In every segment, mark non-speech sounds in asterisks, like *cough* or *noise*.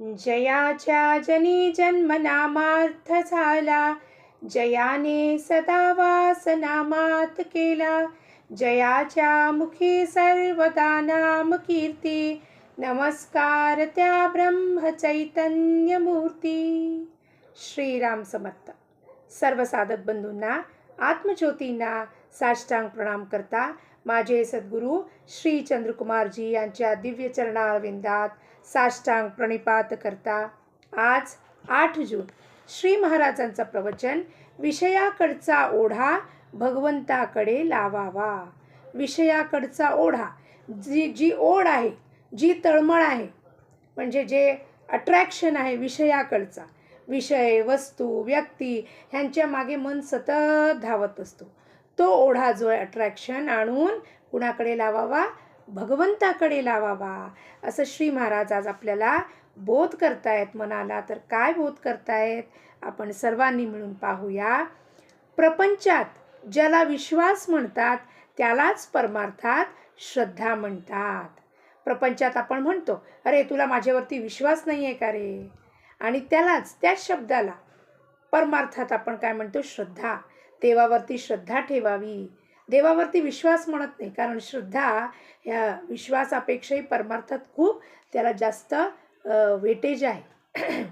जयाच्या जनी जन्मनामार्थ झाला जयाने सदा वास नामात केला. जयाच्या मुखी सर्वदा नाम कीर्ती नमस्कार त्या ब्रह्म चैतन्य मूर्ती श्रीराम समर्थ. सर्व साधक बंधूंना आत्मज्योतींना साष्टांग प्रणाम करता माझे सद्गुरू श्री चंद्रकुमारजी यांच्या दिव्य चरणारविंदात साष्टांग प्रणिपात करता. आज आठ जून. श्री महाराजांचं प्रवचन. विषयाकडचा ओढा भगवंताकडे लावावा. विषयाकडचा ओढा. जी जी ओढ आहे जी तळमळ आहे म्हणजे जे अट्रॅक्शन आहे विषयाकडचा. विषय वस्तू व्यक्ती ह्यांच्या मागे मन सतत धावत असतो. तो ओढा जो आहे अट्रॅक्शन आणून कुणाकडे लावावा? भगवंताकडे लावावा. असं श्री महाराज आज आपल्याला बोध करतायत मनाला. तर काय बोध करतायत? आपण सर्वांनी मिळून पाहूया. प्रपंचात ज्याला विश्वास म्हणतात त्यालाच परमार्थात श्रद्धा म्हणतात. प्रपंचात आपण म्हणतो अरे तुला माझ्यावरती विश्वास नाही आहे का रे? आणि त्यालाच त्याच शब्दाला परमार्थात आपण काय म्हणतो? श्रद्धा. देवावरती श्रद्धा ठेवावी. देवावरती विश्वास म्हणत नाही. कारण श्रद्धा ह्या विश्वासापेक्षाही परमार्थात खूप त्याला जास्त वेटेज आहे.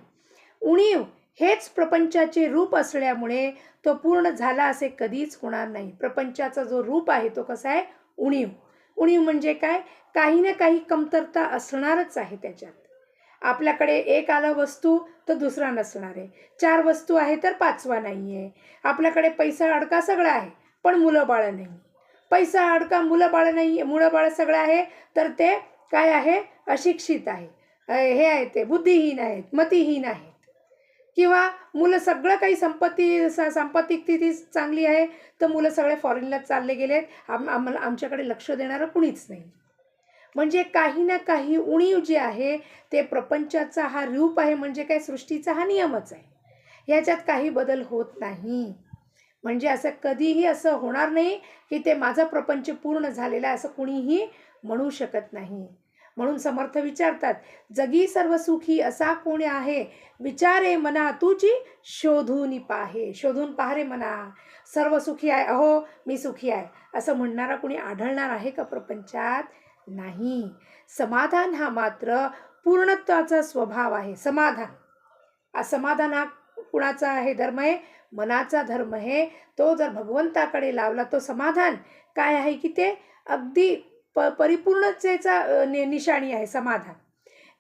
उणीव हेच प्रपंचाचे रूप असल्यामुळे तो पूर्ण झाला असे कधीच होणार नाही. प्रपंचाचा जो रूप आहे तो कसा आहे? उणीव. उणीव म्हणजे काय? काही ना काही कमतरता असणारच आहे त्याच्यात. आपल्याकडे एक आलं वस्तू तर दुसरा नसणार आहे. चार वस्तू आहे तर पाचवा नाही आहे आपल्याकडे पैसा अडका सगळा आहे. पण मुलं बाळं नाही. पैसा अडका मुलं बाळं नाही मुलं बाळं सगळं आहे तर ते काय आहे? अशिक्षित आहे. हे आहे ते बुद्धिहीन आहेत मतीहीन आहेत. किंवा मुलं सगळं काही संपत्ती स संपत्ती स्थिती चांगली आहे तर मुलं सगळे फॉरेनला चालले गेलेत. आम आम्हाला आमच्याकडे लक्ष देणारं कुणीच नाही. म्हणजे काही ना काही उणीव जे आहे ते प्रपंचाचा हा रूप आहे म्हणजे काय सृष्टीचा हा नियमच आहे. ह्याच्यात काही बदल होत नाही. म्हणजे असं कधीही असं होणार नाही की ते माझा प्रपंच पूर्ण झालेला आहे असं कुणीही म्हणू शकत नाही. म्हणून समर्थ विचारतात जगी सर्व सुखी असा कोणी आहे? विचारे मना तुझी शोधून पाहे शोधून पाहरे मना. सर्व सुखी आहे अहो मी सुखी आहे. असं म्हणणारा कोणी आढळणार आहे का प्रपंचात? नाही. समाधान हा मात्र पूर्णत्वाचा स्वभाव आहे. समाधान. समाधान हा कुणाचा आहे? धर्म आहे? मनाचा धर्म हे तो जर भगवंताकडे लावला तो समाधान काय आहे की ते अगदी प परिपूर्णतेचा नि निशाणी आहे समाधान.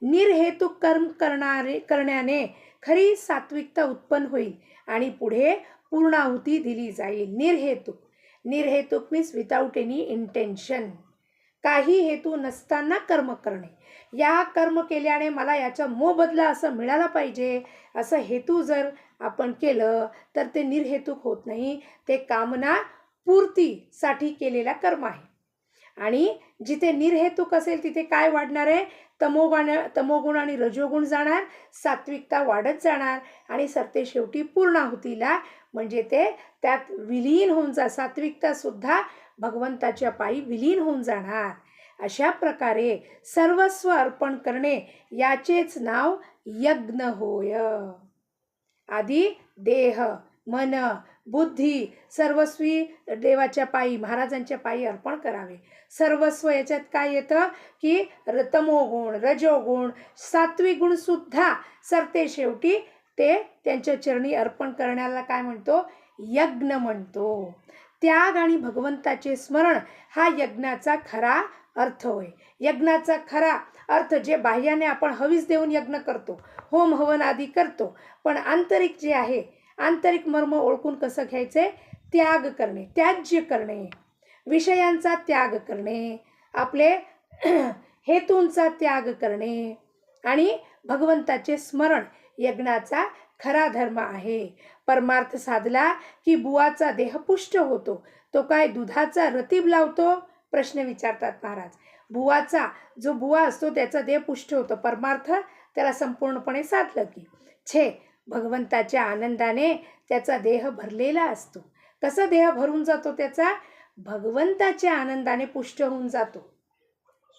निर्हेतुक कर्म करणारे करण्याने खरी सात्विकता उत्पन्न होईल आणि पुढे पूर्णाहुती दिली जाईल. निर्हेतुक. निर्हेतुक मीन्स विदाऊट एनी इंटेन्शन काही हेतू नसताना कर्म करणे. या कर्म केल्याने मला याचा मोबदला असं मिळाला पाहिजे असं हेतू जर आपण केलं तर ते निर्हेतुक होत नाही. ते कामना पूर्तीसाठी केलेला कर्म आहे. आणि जिथे निर्हेतुक असेल तिथे काय वाढणार आहे? तमोगुण तमोगुण आणि रजोगुण जाणार सात्विकता वाढत जाणार आणि सरते शेवटी पूर्णाहुतीला म्हणजे ते त्यात विलीन होऊन जा सात्विकतासुद्धा भगवंताच्या पायी विलीन होऊन जाणार. अशा प्रकारे सर्वस्व अर्पण करणे याचेच नाव यज्ञ होय. आधी देह मन बुद्धी सर्वस्वी देवाच्या पायी महाराजांच्या पायी अर्पण करावे. सर्वस्व याच्यात काय येतं? की तमोगुण रजोगुण सात्विक गुणसुद्धा सरते शेवटी ते त्यांच्या चरणी अर्पण करण्याला काय म्हणतो? यज्ञ म्हणतो. त्याग आणि भगवंताचे स्मरण हा यज्ञाचा खरा अर्थ होय. यज्ञाचा खरा अर्थ जे बाह्याने आपण हवीस देऊन यज्ञ करतो होम हवन आदी करतो पण आंतरिक जे आहे आंतरिक मर्म ओळखून कसं घ्यायचे? त्याग करणे त्याज्य करणे. विषयांचा त्याग करणे आपले *clears throat* हेतूंचा त्याग करणे आणि भगवंताचे स्मरण यज्ञाचा खरा धर्म आहे. परमार्थ साधला की बुवाचा देह पुष्ट होतो तो काय दुधाचा रतीब लावतो? प्रश्न विचारतात महाराज. बुवाचा जो बुवा असतो त्याचा देह पुष्ट होतो. परमार्थ त्याला संपूर्णपणे साधलं की. छे भगवंताच्या आनंदाने त्याचा देह भरलेला असतो. कसा देह भरून जातो त्याचा? भगवंताच्या आनंदाने पुष्ट होऊन जातो.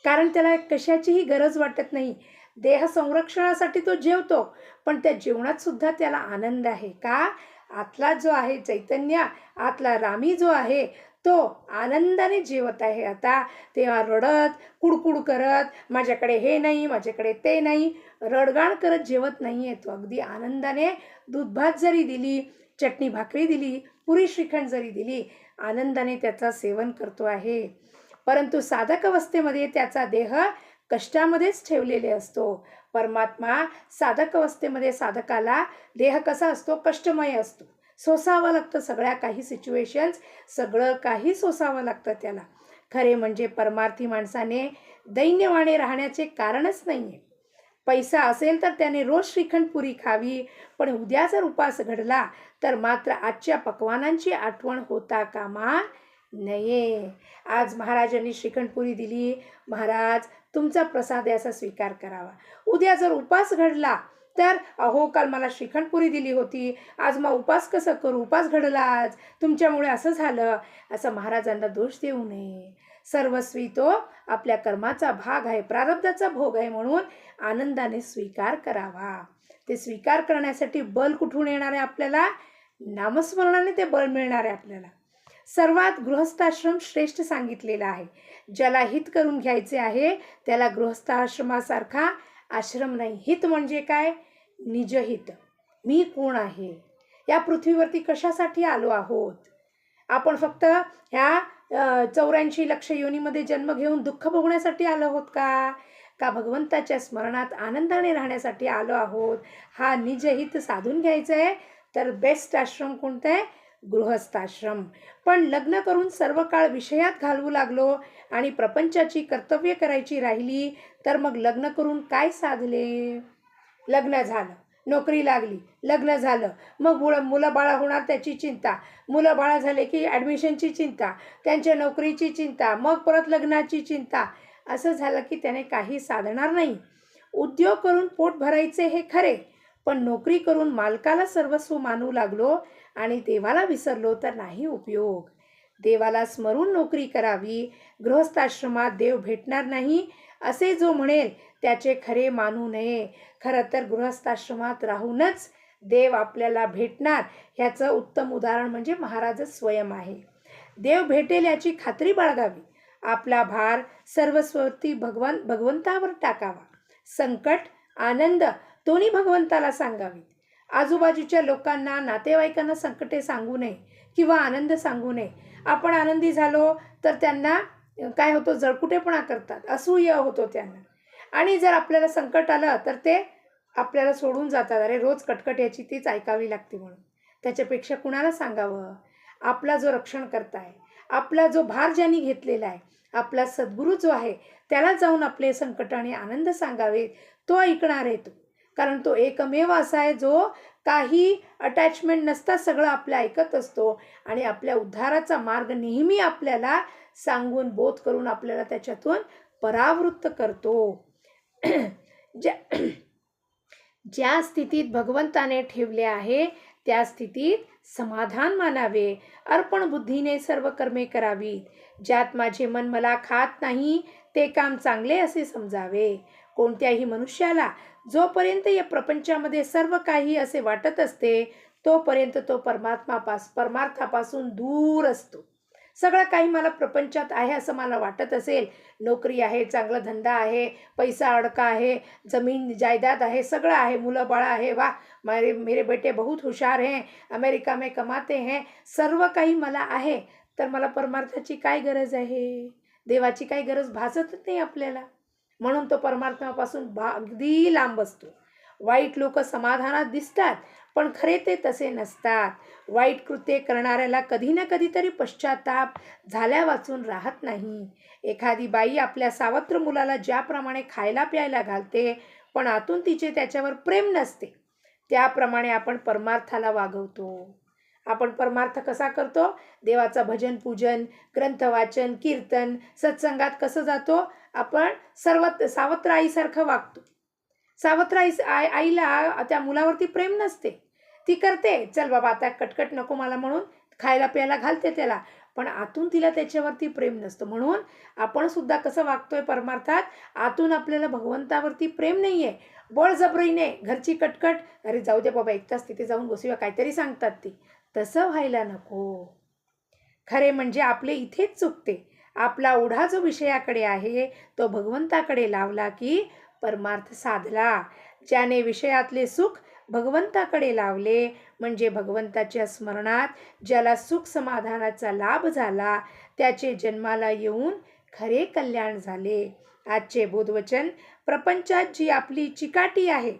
कारण त्याला कशाचीही गरज वाटत नाही. देह संरक्षणासाठी तो जेवतो पण त्या जेवणात सुद्धा त्याला आनंद आहे. का? आतला जो आहे चैतन्य आतला रामी जो आहे तो आनंदाने जेवत आहे आता. तेव्हा रडत कुडकुड करत माझ्याकडे हे नाही माझ्याकडे ते नाही रडगाण करत जेवत नाही आहे तो. अगदी आनंदाने दूधभात जरी दिली चटणी भाकरी दिली पुरी श्रीखंड जरी दिली आनंदाने त्याचा सेवन करतो आहे. परंतु साधक अवस्थेमध्ये त्याचा देह कष्टामध्येच ठेवलेले असतो. परमात्मा साधक अवस्थेमध्ये साधकाला देह कसा असतो? कष्टमय असतो. सोसावं लागतं. सगळ्या काही सिच्युएशन्स सगळं काही सोसावं लागतं त्याला. खरे म्हणजे परमार्थी माणसाने दैन्यवाणे राहण्याचे कारणच नाही आहे पैसा असेल तर त्याने रोज श्रीखंड पुरी खावी पण उद्या जर उपास घडला तर मात्र आजच्या पक्वानांची आठवण होता कामा नये. आज महाराजांनी श्रीखंडपुरी दिली. महाराज तुमचा प्रसाद याचा स्वीकार करावा. उद्या जर उपास घडला तर अहो काल मला श्रीखंडपुरी दिली होती. आज मग उपास कसं करू? उपास घडला आज. तुमच्यामुळे असं झालं. असं महाराजांना दोष देऊ नये. सर्वस्वी तो आपल्या कर्माचा भाग आहे. प्रारब्धाचा भोग आहे म्हणून आनंदाने स्वीकार करावा. ते स्वीकार करण्यासाठी बल कुठून येणार आहे आपल्याला? नामस्मरणाने ते बल मिळणार आहे आपल्याला. सर्वात गृहस्थाश्रम श्रेष्ठ सांगितलेला आहे. ज्याला हित करून घ्यायचे आहे त्याला गृहस्थाश्रमासारखा आश्रम नाही. हित म्हणजे काय? निजहित. मी कोण आहे? या पृथ्वीवरती कशासाठी आलो आहोत? आपण फक्त ह्या चौऱ्याऐंशी लक्ष योनीमध्ये जन्म घेऊन दुःख भोगण्यासाठी आलो आहोत का? का भगवंताच्या स्मरणात आनंदाने राहण्यासाठी आलो आहोत? हा निजहित साधून घ्यायचं आहे तर बेस्ट आश्रम कोणतं आहे? गृहस्थाश्रम. पण लग्न करून सर्व काळ विषयात घालवू लागलो. आणि प्रपंचाची कर्तव्य करायची राहिली तर मग लग्न करून काय साधले? लग्न झालं. नोकरी लागली. लग्न झालं. मग मुलं मुलं बाळा होणार त्याची चिंता. मुलं बाळा झाले की ॲडमिशनची चिंता. त्यांच्या नोकरीची चिंता. मग परत लग्नाची चिंता. असं झालं की त्याने काही साधणार नाही. उद्योग करून पोट भरायचे हे खरे पण नोकरी करून मालकाला सर्वस्व मानू लागलो आणि देवाला विसरलो तर नाही उपयोग. देवाला स्मरून नोकरी करावी गृहस्थाश्रमात देव भेटणार नाही असे जो म्हणेल त्याचे खरे मानू नये. खरं तर गृहस्थाश्रमात राहूनच देव आपल्याला भेटणार ह्याचं उत्तम उदाहरण म्हणजे महाराजच स्वयं आहे. देव भेटेल याची खात्री बाळगावी. आपला भार सर्वस्वती भगवान भगवंतावर टाकावा. संकट आनंद दोन्ही भगवंताला सांगावी. आजूबाजूच्या लोकांना नातेवाईकांना संकटे सांगू नये किंवा आनंद सांगू नये. आपण आनंदी झालो तर त्यांना काय होतो जळकुटेपणा करतात असूय होतो त्यांना. आणि जर आपल्याला संकट आलं तर ते आपल्याला सोडून जातात. अरे रोज कटकट याची तीच ऐकावी लागते म्हणून. त्याच्यापेक्षा कुणाला सांगावं? आपला जो रक्षण करताय आपला जो भार ज्यांनी घेतलेला आहे आपला सद्गुरू जो आहे त्याला जाऊन आपले संकट आणि आनंद सांगावेत. तो ऐकणार आहे तो. कारण तो एकमेव असा आहे जो काही अटॅचमेंट नसता सगळं आपल्या ऐकत असतो. आणि आपल्या उद्धाराचा मार्ग नेहमी आपल्याला सांगून बोध करून आपल्याला त्याच्यातून परावृत्त करतो. *clears throat* ज्या *clears throat* ज्या स्थितीत भगवंताने ठेवले आहे त्या स्थितीत समाधान मानावे. अर्पण बुद्धीने सर्व कर्मे करावीत. ज्यात माझे मन मला खात नाही ते काम चांगले असे समजावे. कोणत्याही मनुष्याला जोपर्यंत या प्रपंचामध्ये सर्व काही असे वाटत असते तोपर्यंत तो परमात्मापास परमार्थापासून दूर असतो. सगळं काही मला प्रपंचात आहे असं मला वाटत असेल. नोकरी आहे चांगला धंदा आहे पैसा अडका आहे जमीन जायदाद आहे सगळं आहे मुलं बाळा आहे वा मेरे मेरे बेटे बहुत हुशार हैं अमेरिका में कमाते हैं सर्व काही मला आहे. तर मला परमार्थाची काय गरज आहे? देवाची काही गरज भासतच नाही आपल्याला. म्हणून तो परमार्थापासून भा अगदी लांब असतो. वाईट लोक समाधानात दिसतात पण खरे ते तसे नसतात. वाईट कृत्ये करणाऱ्याला कधी ना कधीतरी पश्चाताप झाल्या वाचून राहत नाही. एखादी बाई आपल्या सावत्र मुलाला ज्याप्रमाणे खायला प्यायला घालते पण आतून तिचे त्याच्यावर प्रेम नसते. त्याप्रमाणे आपण परमार्थाला वागवतो. आपण परमार्थ कसा करतो? देवाचं भजन पूजन ग्रंथवाचन कीर्तन सत्संगात कसं जातो? आपण सर्वत्र सावत्र आईसारखं वागतो. सावत्र आई आई आईला त्या मुलावरती प्रेम नसते. ती करते चल बाबा आता कटकट नको मला म्हणून खायला प्यायला घालते त्याला. पण आतून तिला त्याच्यावरती प्रेम नसतं. म्हणून आपण सुद्धा कसं वागतोय परमार्थात आतून आपल्याला भगवंतावरती प्रेम नाही आहे बळजबरीने घरची कटकट. अरे जाऊ दे बाबा एक तास तिथे जाऊन बसूया काहीतरी सांगतात ती. तसं व्हायला नको. खरे म्हणजे आपले इथेच चुकते. आपला ओढा जो विषयाकडे आहे तो भगवंताकडे लावला की परमार्थ साधला. ज्याने विषयातले सुख भगवंताकडे लावले म्हणजे भगवंताच्या स्मरणात ज्याला सुख समाधानाचा लाभ झाला त्याचे जन्माला येऊन खरे कल्याण झाले. आजचे बोधवचन प्रपंचात जी आपली चिकाटी आहे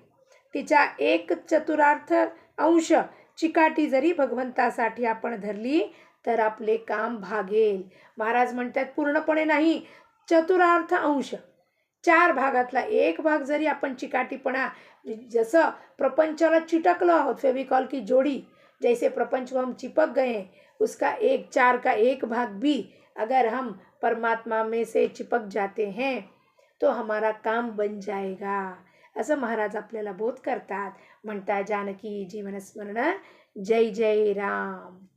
तिच्या एक चतुरार्थ अंश चिकाटी जरी भगवंतासाठी आपण धरली तर आपले काम भागेल. महाराज म्हणतात पूर्णपणे नाही चतुरार्थ अंश. चार भागातला एक भाग जरी आपण चिकाटीपणा जसं प्रपंचाला चिटकलो आहोत फेविकॉल की जोड़ी जैसे प्रपंच को हम चिपक गए हैं उसका एक चार का एक भाग भी अगर हम परमात्मा में से चिपक जाते हैं तो हमारा काम बन जाएगा. असं महाराज आपल्याला बोध करतात. म्हणता जानकी जीवनस्मरण जय जय राम.